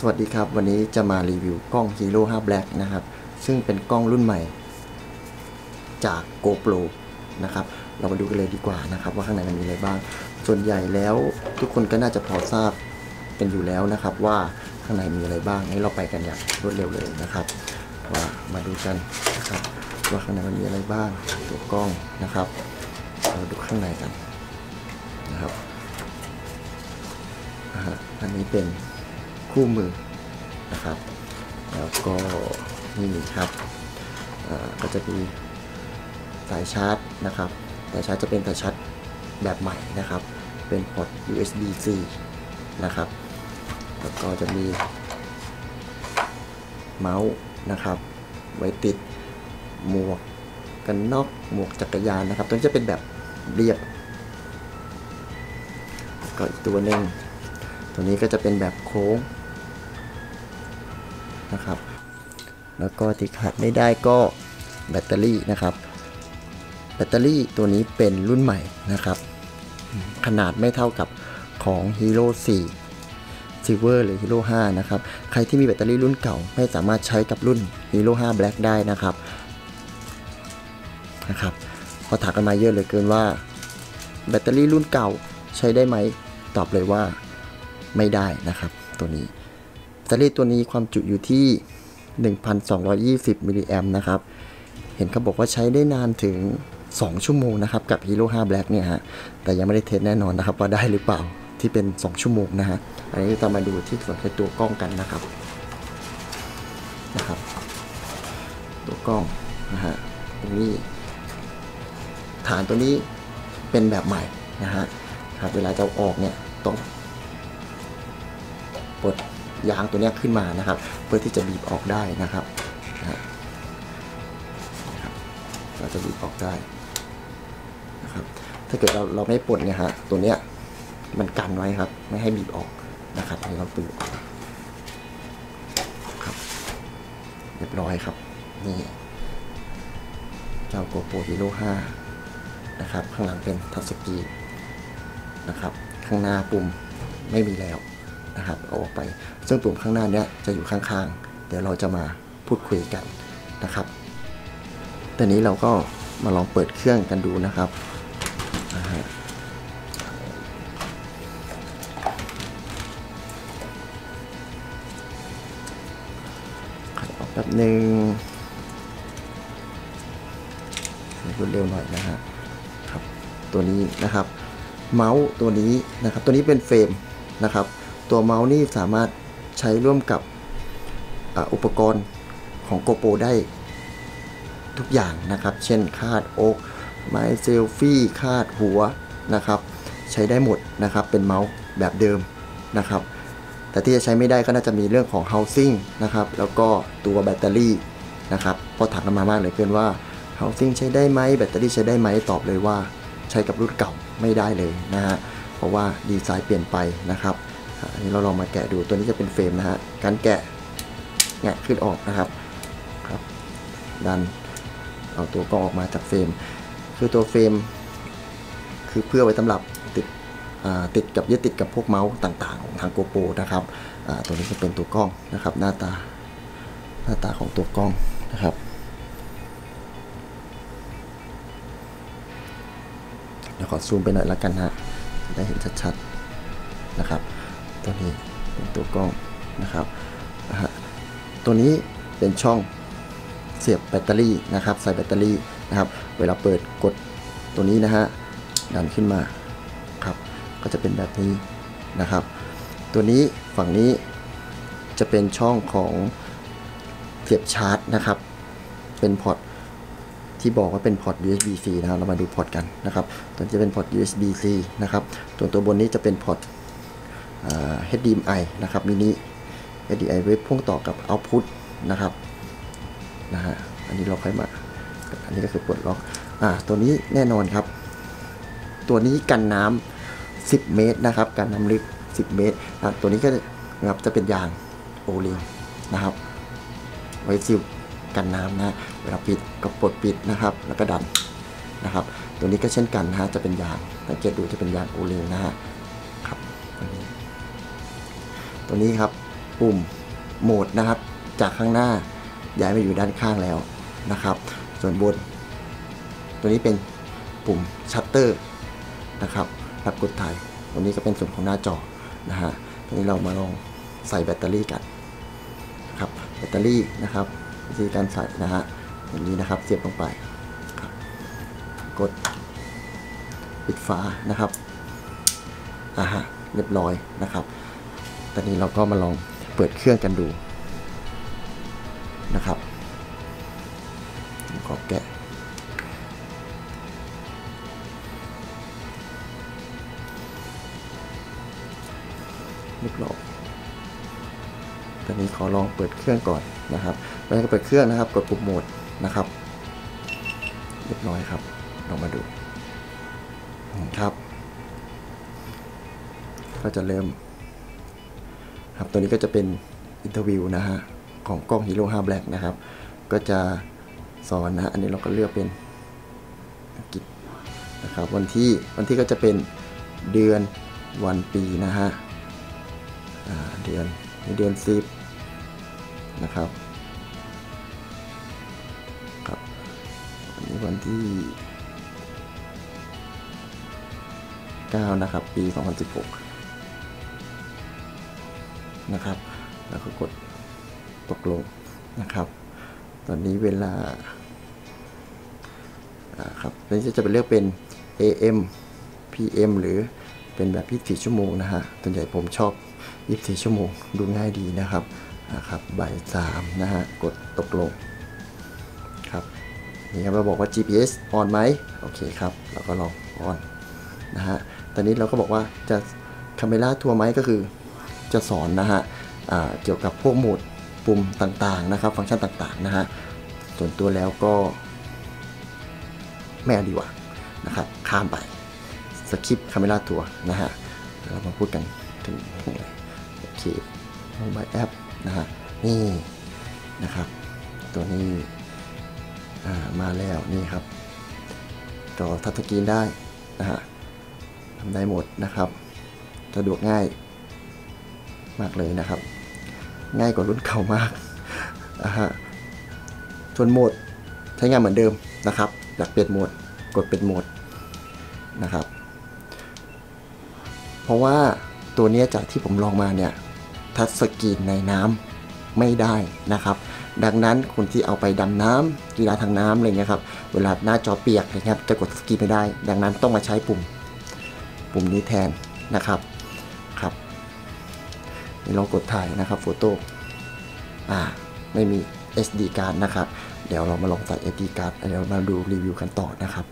สวัสดีครับ วันนี้จะมารีวิวกล้อง Hero 5 Black นะครับ ซึ่งเป็นกล้องรุ่นใหม่ จาก GoPro นะครับ เรามาดูกันเลยดีกว่านะครับ ว่าข้างในมันมีอะไรบ้าง ส่วนใหญ่แล้วทุกคนก็น่าจะพอทราบกันอยู่แล้วนะครับ ว่าข้างในมีอะไรบ้างนี้เราไปกันอย่างรวดเร็วเลยนะครับ ว่ามาดูกันนะครับว่าข้างในมันมีอะไรบ้างตัวกล้องนะครับ เราดูข้างในกันนะครับอันนี้เป็น คู่มือนะครับ แล้วก็นี่ครับก็จะมีสายชาร์จนะครับสายชาร์จจะเป็นสายชาร์จแบบใหม่นะครับ เป็นพอร์ต USB-C นะครับ แล้วก็จะมีเมาส์นะครับ ไว้ติดหมวกกันน็อกหมวกจักรยานนะครับ ตัวนี้จะเป็นแบบเรียบก็อีกตัวหนึ่งตัวนี้ก็จะเป็นแบบโค้ง นะครับ แล้วก็ที่ขาดไม่ได้ก็แบตเตอรี่นะครับ แบตเตอรี่ตัวนี้เป็นรุ่นใหม่นะครับ ขนาดไม่เท่ากับของ Hero 4 Silver หรือ Hero 5 นะครับ ใครที่มีแบตเตอรี่รุ่นเก่า ไม่สามารถใช้กับรุ่น Hero 5 Black ได้นะครับนะครับพอถามกันมาเยอะเหลยเกินว่า แบตเตอรี่รุ่นเก่าใช้ได้ไหม ตอบเลยว่าไม่ได้นะครับ ตัวนี้ ตเตอรี่ตัวนี้ความจุอยู่ที่ 1,220 มิลลิแอมนะครับ เห็นเขาบอกว่าใช้ได้นานถึง 2 ชั่วโมงนะครับ กับ Hero 5 Black เนี่ยฮะ แต่ยังไม่ได้เทสแน่นอนนะครับ ว่าได้หรือเปล่าที่เป็น 2 ชั่วโมงนะฮะ อันนี้จะมาดูที่ส่วนของตัวกล้องกันนะครับ นะครับ ตัวกล้องนะฮะ ตรงนี้ ฐานตัวนี้เป็นแบบใหม่นะฮะครับเวลาจะอออกเนี่ยต้องปลด ยางตัวนี้ขึ้นมานะครับ เพื่อที่จะบีบออกได้นะครับนะครับเราจะบีบออกได้นะครับ ถ้าเกิดเราเราไม่ปลดเนี่ยฮะตัวเนี้ยมันกันไว้ครับ ไม่ให้บีบออกนะครับให้เราตือออกครับ เรียบร้อยครับ นี่เจ้า GoPro Hero 5นะครับ ข้างหลังเป็นทัชสกรีนนะครับ ข้างหน้าปุ่มไม่มีแล้ว นะครับเอาออกไป ซึ่งปุ่มข้างหน้าเนี้ยจะอยู่ข้างๆ เดี๋ยวเราจะมาพูดคุยกันนะครับตอนนี้เราก็มาลองเปิดเครื่องกันดูนะครับนะฮะขัดออกแป๊บหนึ่งรวดเร็วหน่อยนะฮะครับตัวนี้นะครับ เมาส์ตัวนี้นะครับ ตัวนี้เป็นเฟรมนะครับ ตัวเมาส์นี่สามารถใช้ร่วมกับอ,อุปกรณ์ของ GoPro ได้ทุกอย่างนะครับ เช่นคาดอกไม้เซลฟี่คาดหัวนะครับ ใช้ได้หมดนะครับ เป็นเมาส์แบบเดิมนะครับ แต่ที่จะใช้ไม่ได้ก็น่าจะมีเรื่องของ housing นะครับ แล้วก็ตัวแบตเตอรี่นะครับเพราะถามกันมามากเลือเกินว่า housing ใช้ได้ไหมแบตเตอรี่ใช้ได้ไหมตอบเลยว่า ใช้กับรุ่นเก่าไม่ได้เลยนะฮะเพราะว่าดีไซน์เปลี่ยนไปนะครับ อันนี้เราลองมาแกะดูตัวนี้จะเป็นเฟรมนะฮะการแกะแงะขึ้นออกนะครับครับดันเอาตัวกล้องออกมาจากเฟรม คือตัวเฟรม คือเพื่อไว้สำหรับติดติดกับยึดติดกับพวกเมาส์ต่างๆ ของทาง GoPro นะครับตัวนี้จะเป็นตัวกล้องนะครับ หน้าตาหน้าตาของตัวกล้องนะครับเดี๋ยวขอซูมไปหน่อยละกันฮะได้เห็นชัดๆนะครับ ตัวนี้เป็นตัวกล้องนะครับตัวนี้เป็นช่องเสียบแบตเตอรี่นะครับ ใส่แบตเตอรี่นะครับ เวลาเปิดกดตัวนี้นะฮะดันขึ้นมาครับ ก็จะเป็นแบบนี้นะครับ ตัวนี้ฝั่งนี้จะเป็นช่องของเสียบชาร์จนะครับ เป็นพอร์ตที่บอกว่าเป็นพอร์ต USB-C นะครับ เรามาดูพอร์ตกันนะครับ ตัวนี้จะเป็นพอร์ต USB-C นะครับ ตัวตัวบนนี้จะเป็นพอร์ต HDMI นะครับมินิ HDMI ไว้พ่วงต่อกับ Output นะครับนะฮะอันนี้เราค่อยมา อันนี้ก็คือปลดล็อกอ่าตัวนี้แน่นอนครับ ตัวนี้กันน้ำ10 เมตรนะครับกันน้ำลึก 10 เมตรนะตัวนี้ก็นะครับจะเป็นยางโอลิงนะครับ ไว้ซิลกันน้ำนะเวลาปิดก็ปลดปิดนะครับ แล้วก็ดันนะครับ ตัวนี้ก็เช่นกันนะฮะจะเป็นยางสังเกตดูจะเป็นยางโอลิงนะฮะ ตัวนี้ครับปุ่มโหมดนะครับ จากข้างหน้าย้ายมาอยู่ด้านข้างแล้วนะครับ ส่วนบน ตัวนี้เป็นปุ่มชัตเตอร์นะครับรับกดถ่ายตรงนี้ก็เป็นส่วนของหน้าจอนะฮะทีนี้เรามาลองใส่แบตเตอรี่กันนะครับแบตเตอรี่นะครับวิธีการใส่นะฮะอย่างนี้นะครับเสียบลงไปครับกดปิดฝานะครับอ่าฮะเรียบร้อยนะครับ ตอนนี้เราก็มาลองเปิดเครื่องกันดูนะครับขอแกะเรียบร้อยตอนนี้ขอลองเปิดเครื่องก่อนนะครับหลังจากเปิดเครื่องนะครับ กดปุ่มโหมดนะครับ เรียบร้อยครับ ลองมาดูครับ ก็จะเริ่ม ครับตัวนี้ก็จะเป็นอินเทอร์วิวนะฮะของกล้อง Hero 5 Black นะครับ ก็จะสอนนะฮะอันนี้เราก็เลือกเป็นอังกฤษนะครับ วันที่วันที่ก็จะเป็นเดือนวันปีนะฮะเดือนมีเดือนสิบนะครับครับอันนี้วันที่ 9 นะครับ ปี 2016 นะครับ แล้วก็กดตกลงนะครับ ตอนนี้เวลาครับนนี้จะไปเลือกเป็น AM PM หรือเป็นแบบ 24 ชั่วโมงนะฮะส่วนใหญ่ผมชอบ 24 ชั่วโมง ดูง่ายดีนะครับนะครับบ่ายสามนะฮะ กดตกลง ครับ นี่ครับเราบอกว่า GPS ออนไหมโอเคครับ เราก็ลองออนนะฮะ ตอนนี้เราก็บอกว่าจะคาเมล่าทัวร์ไหมก็คือ จะสอนนะฮะเกี่ยวกับพวกโหมดปุ่มต่างๆนะครับ ฟังก์ชันต่างๆนะฮะส่วนตัวแล้วก็ไม่เอาดีกว่านะครับ ข้ามไปสคริปคาเมล่าตัวนะฮะเรามาพูดกันถึงโอเคโมบายแอปนะฮะนี่นะครับ ตัวนี้มาแล้วนี่ครับจอทัชสกรีนได้นะฮะทำได้หมดนะครับ สะดวกง่าย มากเลยนะครับ ง่ายกว่ารุ่นเก่ามากนะฮะส่วนโหมดใช้งานเหมือนเดิมนะครับอยากเปลี่ยนโหมดกดเปลี่ยนโหมดนะครับ เพราะว่าตัวนี้จากที่ผมลองมาเนี่ยทัชสกรีนในน้ำไม่ได้นะครับ ดังนั้นคนที่เอาไปดำน้ำกีฬาทางน้ำอะไรเงี้ยครับเวลาหน้าจอเปียกอะไรเงี้ยจะกดสกรีนไม่ได้ ดังนั้นต้องมาใช้ปุ่มปุ่มนี้แทนนะครับ นี่ลองกดถ่ายนะครับโฟโต้อ่าไม่มี SD card นะครับ เดี๋ยวเรามาลองใส่ SD card เดี๋ยวมาดูรีวิวกันต่อนะครับ